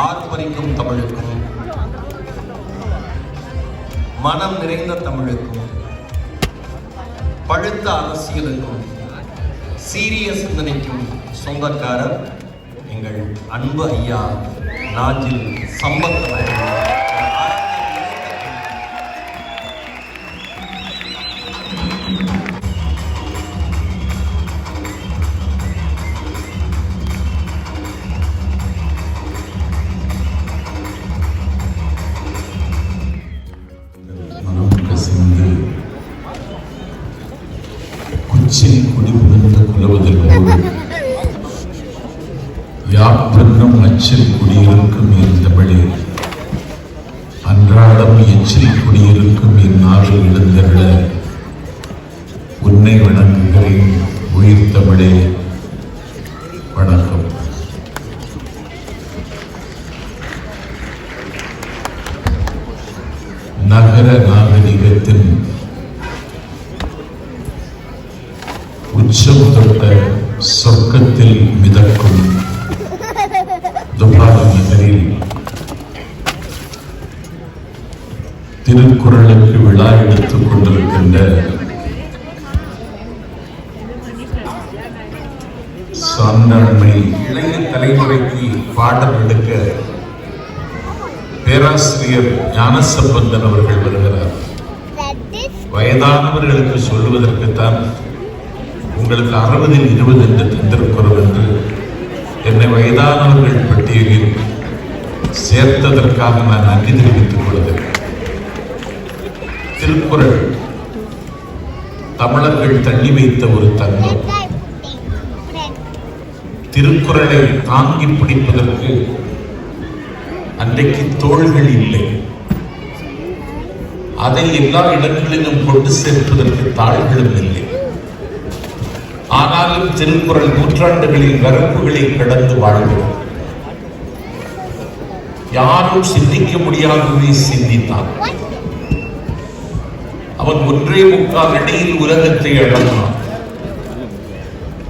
ஆர்ப்பரிக்கும் தமிழுக்கும் மனம் நிறைந்த தமிழுக்கும் பழுத்த அரசியலுக்கும் சீரிய சிந்தனைக்கும் சொந்தக்காரர் எங்கள் அன்பு ஐயா நாஞ்சில் சம்பத் யாப்பென்னும் அச்சில் இருந்தபடி அன்றாடம் எச்சில் குடியிருக்கும் இந்நாளில் எழுந்தருள. உன்னை வணங்குகிறேன் உயிர் எடுத்துக் கொண்டிருக்கின்ற சான்றன்மை இளைய தலைமுறைக்கு பாடம் எடுக்க பேராசிரியர் ஞானசம்பந்தன் அவர்கள் வருகிறார். வயதானவர்களுக்கு சொல்லுவதற்குத்தான் உங்களுக்கு அறுபதில் இருபது என்று தந்திருக்கிறோம் என்று என்னை வயதானவர்கள் பட்டியலில் சேர்த்ததற்காக நான் நன்றி தெரிவித்துக் கொள்கிறேன். திருக்குறள். தமிழர்கள் தள்ளி வைத்த ஒரு தங்கம். திருக்குறளை தாங்கி பிடிப்பதற்கு அன்றைக்கு தோள்கள் இல்லை. அதை எல்லா இடங்களிலும் கொண்டு சேர்ப்பதற்கு தாள்களும் இல்லை. ஆனாலும் திருக்குறள் நூற்றாண்டுகளில் வரப்புகளை கடந்து வாழ்கிறோம் யாரும் சிந்திக்க முடியாததை சிந்தித்தான். அவன் ஒன்றே முக்கால் இடையில் உலகத்தை அளந்தான்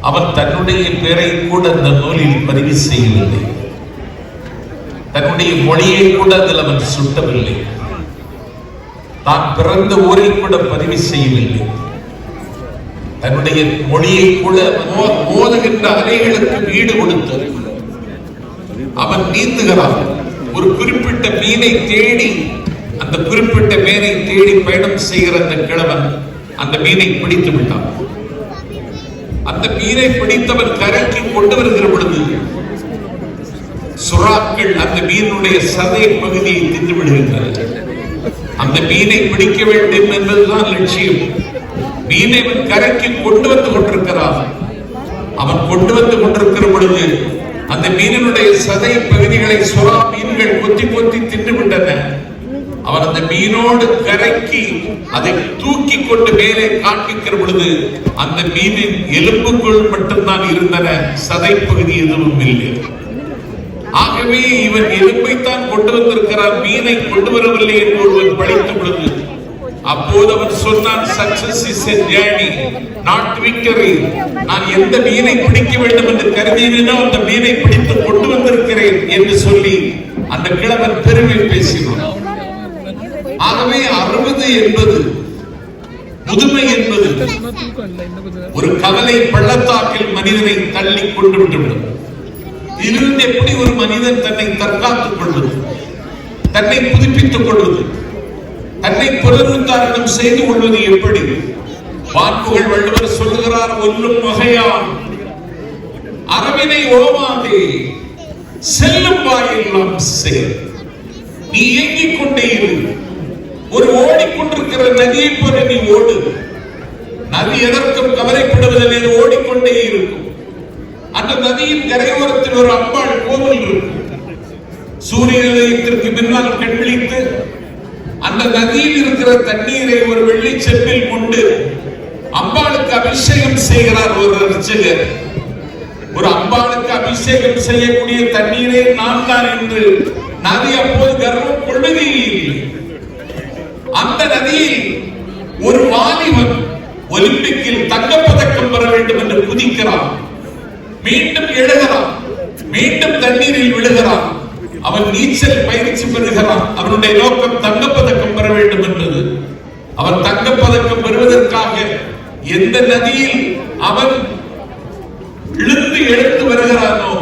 அவன் தன்னுடைய பெயரை கூட அந்த நூலில் பதிவு செய்யவில்லை. தன்னுடைய மொழியை கூட அதில் அவன் சுட்டவில்லை. தான் பிறந்த ஊரை கூட பதிவு செய்யவில்லை. தன்னுடைய மொழியை கூட மோ- மோதுகின்ற அலைகளுக்கு வீடு கொடுத்தது. அவன் நீந்துகிறான். ஒரு குறிப்பிட்ட மீனை தேடி அந்த குறிப்பிட்ட மீனை தேடி பயணம் செய்கிற அந்த கிழவன் அந்த மீனை பிடித்து விட்டான். அந்த மீனை பிடித்தவன் கரைக்கு கொண்டு வருகிற பொழுது சுறாக்கள் அந்த மீனுடைய சதை பகுதியை தின்று விடுகின்றன. அந்த மீனை பிடிக்க வேண்டும் என்பதுதான் லட்சியம். மீனை அவன் கரைக்கு கொண்டு வந்து கொண்டிருக்கிறான். அவன் கொண்டு வந்து கொண்டிருக்கிற பொழுது அந்த மீனினுடைய சதை பகுதிகளை சுறா மீன்கள் கொத்தி கொத்தி தின்று விட்டன அவர் அந்த மீனோடு கரைக்கி அதை தூக்கி கொண்டு மேலே காண்பிக்கிற பொழுது அந்த மீனின் எலும்புக்குள் மட்டும்தான் இருந்தன சதை பகுதி எதுவும் இல்லை. ஆகவே இவன் எலும்பைத்தான் கொண்டு வந்திருக்கிறார் மீனை கொண்டு வரவில்லை என்று ஒருவன் படித்த பொழுது அப்போது அவன் சொன்னான் success is a journey not victory நான் எந்த மீனை பிடிக்க வேண்டும் என்று கருதினோ அந்த மீனை பிடித்து கொண்டு வந்திருக்கிறேன் என்று சொல்லி அந்த கிழவன் பெருமை பேசினான். ஆகவே அறுபது என்பது முதுமை என்பது ஒரு கவலை பள்ளத்தாக்கில் மனிதனை தள்ளி கொண்டு விட்டுவிடும். இதிலிருந்து எப்படி ஒரு மனிதன் தன்னை தற்காத்துக் கொள்வது? தன்னை புதுப்பித்துக் கொள்வது? தன்னை புனருத்தாரணம் செய்து கொள்வது எப்படி? வாக்குகள் வள்ளுவர் சொல்லுகிறார் ஒல்லும் வகையான் அரவினை ஓவாதே. செல்லும் வாயெல்லாம் செல் நீ இயங்கிக் கொண்டே இரு. ஒரு ஓடிக்கொண்டிருக்கிற நதியை போல நீ ஓடு. நதி எதற்கும் கவலைப்படுவதில் இது ஓடிக்கொண்டே இருக்கும். அந்த நதியின் கரையோரத்தில் ஒரு அம்பாள் கோவில் இருக்கும். சூரிய நிலையத்திற்கு பின்னால் கண்விழித்து அந்த நதியில் இருக்கிற தண்ணீரை ஒரு வெள்ளி செப்பில் கொண்டு அம்பாளுக்கு அபிஷேகம் செய்கிறார் ஒரு அர்ச்சகர். ஒரு அம்பாளுக்கு அபிஷேகம் செய்யக்கூடிய தண்ணீரே நான் தான் என்று நதி அப்போது கர்வம் கொள்வதே இல்லை. அந்த நதியில் ஒரு வாலிபன் ஒலிம்பிக்கில் தங்கப்பதக்கம் பெற வேண்டும் என்று குதிக்கிறான். மீண்டும் எழுகிறான். மீண்டும் தண்ணீரில் விழுகிறான். அவன் நீச்சல் பயிற்சி பெறுகிறான். அவனுடைய நோக்கம் தங்கப்பதக்கம் பெற வேண்டும் என்பது. அவன் தங்கப்பதக்கம் பெறுவதற்காக எந்த நதியில் அவன் இழுந்து எழுந்து வருகிறானோ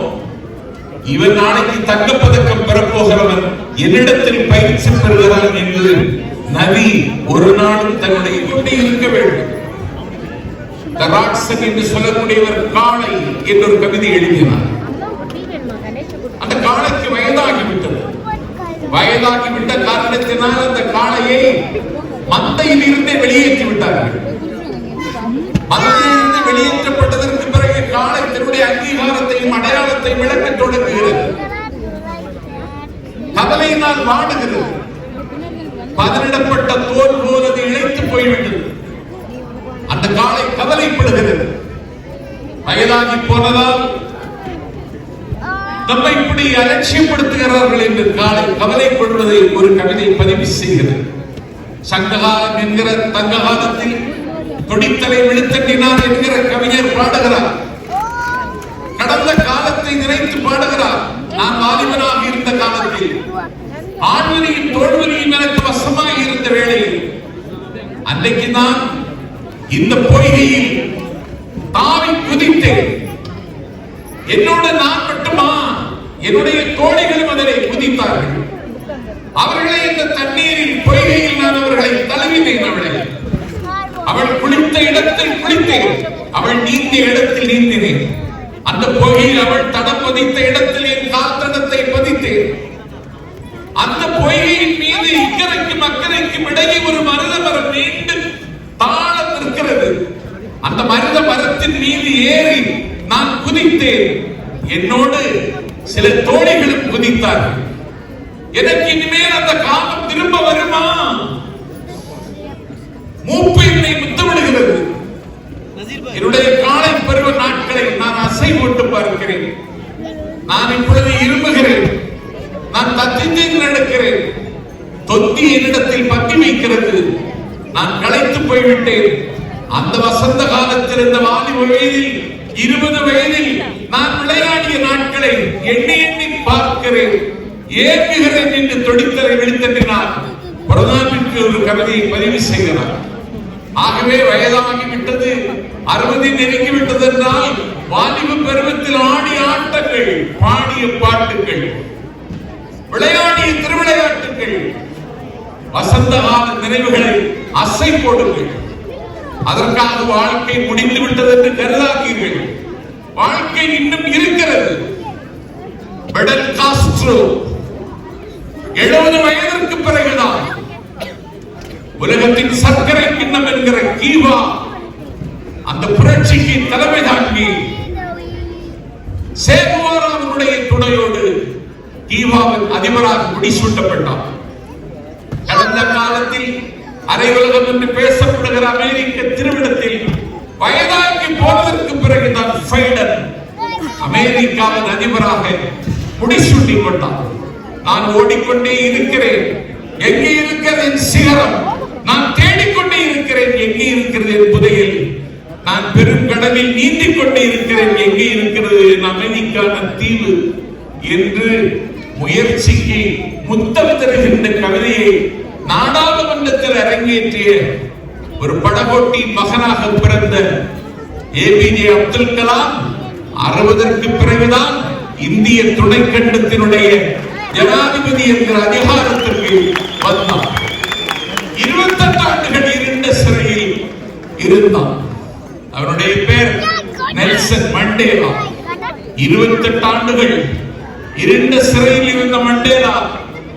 இவன் நாளைக்கு தங்கப்பதக்கம் பெறப்போகிறவன் என்னிடத்தில் பயிற்சி பெறுகிறான் என்று நதி ஒரு நாளும் தன்னுடைய இப்படி இருக்க வேண்டும். தராட்சன் என்று சொல்லக்கூடியவர் காளை என்று ஒரு கவிதை எழுதினார். அந்த காளைக்கு வயதாகிவிட்டது. வயதாகிவிட்ட காரணத்தினால் அந்த காளையை மந்தையில் இருந்து வெளியேற்றி விட்டார்கள் மந்தையிலிருந்து வெளியேற்றப்பட்டதற்கு பிறகு காளை தன்னுடைய அங்கீகாரத்தையும் அடையாளத்தையும் விளக்கத் தொடங்குகிறது கவலையினால் வாடுகிறது. பதனிடப்பட்ட தோல் போனது இழைத்து போய்விட்டது. அந்த காளை கவலைப்படுகிறது வயதாகி போனதால் நம்மை இப்படி அலட்சியப்படுத்துகிறார்கள் என்று காலை கவலைப்படுவதை ஒரு கவிதை பதிவு செய்கிறது. சங்ககாலம் என்கிற தங்க காலத்தில் விழுத்தட்டினார் என்கிற கவிஞர் பாடுகிறார். கடந்த காலத்தை நினைத்து பாடுகிறார். நான் வாலிபனாக இருந்த காலத்தில் ஆண்மனையும் தோல்வனையும் எனக்கு வேளையில் அன்றைக்கு நான் இந்த பொய்கையில் தாவி குதித்தேன். என்னோட நான் மட்டுமா? என்னுடைய தோழிகளும் அதனை குதித்தார்கள். அவர்களை இந்த தண்ணீரின் பொய்கையில் நான் அவர்களை தழுவினேன் அவளை. அவள் குளித்த இடத்தில் குளித்தேன். அவள் நீந்திய இடத்தில் நீந்தினேன். அந்த பொய்கையில் அவள் தடம் பதித்த இடத்தில் என் கால் தடத்தை பதித்தேன் அந்த பொய்கையின் மீது இக்கரைக்கும் அக்கறைக்கும் இடையே ஒரு மருத மரம் நீண்டு தாழ நிற்கிறது. அந்த மருத மரத்தின் மீது ஏறி நான் குதித்தேன். என்னோடு சில தோழிகளும் குதித்தார்கள். எனக்கு இனிமேல் அந்த காலம் திரும்ப வரும் போய்விட்டேன். அந்த வசந்த காலத்தில் இந்த வாலிப வயதில் இருபது வயதில் நான் விளையாடிய நாட்களை எண்ணி எண்ணி பார்க்கிறேன். ஏற்குகிறேன் என்று தொடித்தலை விழித்தட்டினார். பிரதானிற்கு ஒரு கவிதையை பதிவு செய்கிறார் ஆகவே வயதாகி விட்டது அறுபதை நெருங்கி விட்டது என்றால் வாலிப பருவத்தில் ஆடிய ஆட்டங்கள் பாடிய பாட்டுகள் விளையாடிய திருவிளையாட்டுகள் வசந்த கால நினைவுகளை அசை போடுங்கள். அதற்காக வாழ்க்கை முடிந்து விட்டது என்று கருதாதீர்கள். வாழ்க்கை இன்னும் இருக்கிறது. பெடல் காஸ்ட்ரோ எழுபது வயதிற்கு பிறகுதான். உலகத்தின் சர்க்கரை கிண்ணம் என்கிற கீவா அந்த புரட்சிக்கு தலைமை தாங்கி சேகுவாரா அவருடைய துணையோடு கீவாவின் அதிபராக முடிசூட்டப்பட்டார். அரை உலகம் என்று பேசப்படுகிற அமெரிக்க திருவிடத்தில் வயதாகி போனதற்கு பிறகுதான் தான் அமெரிக்காவின் அதிபராக முடிசூட்டி கொண்டார். நான் ஓடிக்கொண்டே இருக்கிறேன். எங்கே இருக்கிறது என் சிகரம்? நான் தேடிக்கொண்டே இருக்கிறேன். எங்கே இருக்கிறது என் புதையில்? நான் பெருங்கடலில் நீந்திக் கொண்டே இருக்கிறேன். எங்கே இருக்கிறது என் அமெரிக்கான தீவு? என்று முயற்சிக்கு முத்தம் தருகின்ற கவிதையை நாடாளுமன்றத்தில் அரங்கேற்றிய ஒரு படகோட்டி மகனாக பிறந்த ஏபிஜே அப்துல் கலாம் அறுபதற்கு பிறகுதான் இந்திய துணைக்கண்டத்தினுடைய ஜனாதிபதி என்ற அதிகாரத்திற்கு வந்தார் இருபத்தெட்டு ஆண்டுகள் இருந்த சிறையில் இருந்தான். அவனுடைய பேர் நெல்சன் மண்டேலா. இருபத்தெட்டு ஆண்டுகள் இருந்த சிறையில் இருந்த மண்டேலா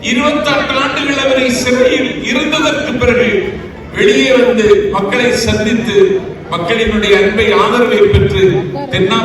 இருபத்தெட்டு ஆண்டுகள் அவரை சிறையில் இருந்ததற்கு பிறகு வெளியே வந்து மக்களை சந்தித்து மக்களினுடைய அன்பை ஆதரவை பெற்று தென்னா